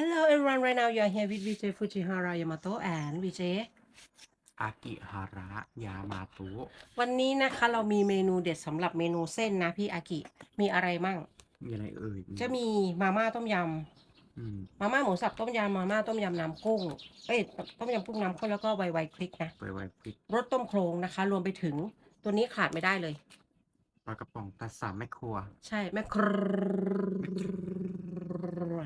Hello everyone, right now you are here with Vijay Fujihara Yamato and Vijay อากิฮาระยามาตุ วันนี้นะคะเรามีเมนูเด็ดสำหรับเมนูเส้นนะพี่อากิ มีอะไรมั่ง มีอะไรเอ่ยจะมีมาม่าต้มยอืมำ มาม่าหมูสับต้มยำ มาม่าต้มยำน้ำกุ้ง เอ้ยต้มยำกุ้งน้ำข้นแล้วก็ไวไวคลิกนะไวไวพริกรสต้มโครงนะคะ รวมไปถึงตัวนี้ขาดไม่ได้เลย ปลากระป๋องตัดสามแม่ครัว ใช่แม่ครัว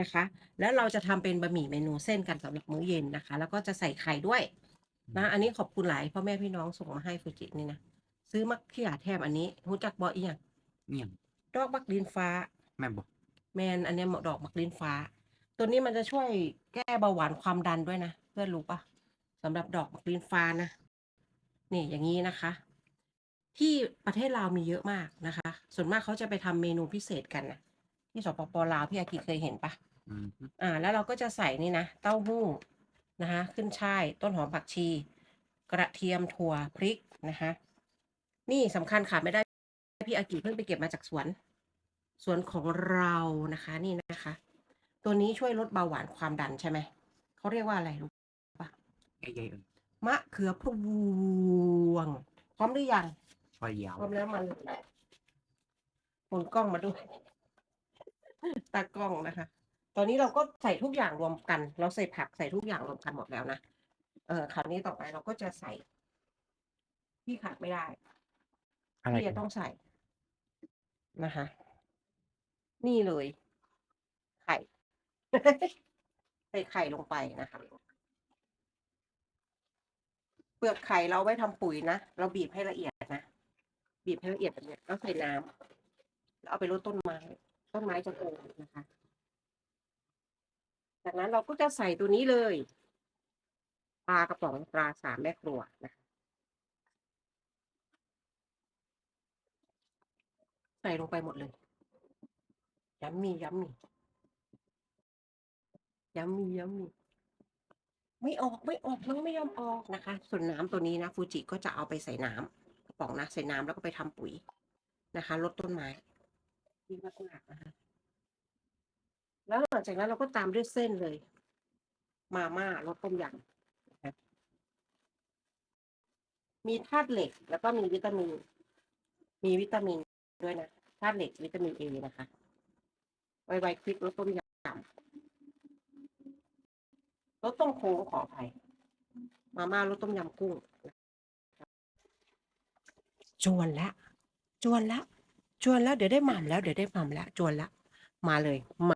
นะคะ แล้วเราจะทำเป็นบะหมี่เมนูเส้นกันสำหรับมื้อเย็นนะคะ แล้วก็จะใส่ไข่ด้วยนะอันนี้ขอบคุณหลายพ่อแม่พี่น้องส่งมาให้ฟูจินี่นะซื้อมักขี้ยาแทมอันนี้รู้จักบออีหยังเนี่ยงดอกบักดินฟ้า แม่บอกแมนอันเนี้ยเหมาะดอกบักดินฟ้า ตัวนี้มันจะช่วยแก้เบาหวานความดันด้วยนะเพื่อนรู้ปะสำหรับดอกบักดินฟ้านะนี่อย่างนี้นะคะ ที่ประเทศลาวมีเยอะมากนะคะ ส่วนมากเขาจะไปทำเมนูพิเศษกันนะ ที่สปปลาวพี่อากิเคยเห็นปะอืมอ่า แล้วเราก็จะใส่นี่นะเต้าหู้นะคะขึ้นช่ายต้นหอมผักชี กระเทียมถั่วพริกนะคะนี่สำคัญขาดไม่ได้พี่อากิเพิ่งไปเก็บมาจากสวน สวนของเรานะคะนี่นะคะ ตัวนี้ช่วยลดเบาหวานความดันใช่ไหมเขาเรียกว่าอะไรรู้ปะไอ้ใหญ่เอ่ยมะเขือพวงพร้อมหรือยังพอยาวพร้อมแล้วมาเลยหมุนกล้องมาด้วย ตากล้องนะคะ ตอนนี้เราก็ใส่ทุกอย่างรวมกัน เราใส่ผักใส่ทุกอย่างรวมกันหมดแล้วนะเออคราวนี้ต่อไปเราก็จะใส่ ที่ขาดไม่ได้อะไรที่จะต้องใส่นะคะ นี่เลย ไข่ ใส่ไข่ลงไปนะคะเปลือกไข่เราไว้ทำปุ๋ยนะ เราบีบให้ละเอียดนะ บีบให้ละเอียดแบบเนี้ยแล้วใส่น้ำแล้วเอาไปรดต้นไม้ ต้นไม้จะโตนะคะ จากนั้นเราก็จะใส่ตัวนี้เลยปลากระป๋องปลาสามแม่ครัวนะคะ ใส่ลงไปหมดเลย ย้ำมีย้ำมีย้ำมีย้ำมีไม่ออกไม่ออกมันไม่ยอมออกนะคะ ส่วนน้ำตัวนี้นะฟูจิก็จะเอาไปใส่น้ำกระป๋องนะใส่น้ำแล้วก็ไปทำปุ๋ยนะคะลดต้นไม้ ดีมากๆนะคะแล้วหลังจากนั้นเราก็ตามด้วยเส้นเลย มาม่ารสต้มยำมีธาตุเหล็กแล้วก็มีวิตามิน มีวิตามินด้วยนะธาตุเหล็กวิตามินเอนะคะ ไวไวคลิกรสต้มยำรสต้มโค้งขออภัยมาม่ารสต้มยำกุ้ง จวนล้วจวนล้ว จวนแล้วเดี๋ยวได้หม่ำแล้วเดี๋ยวได้หม่ำแล้วจวนละมาเลยมา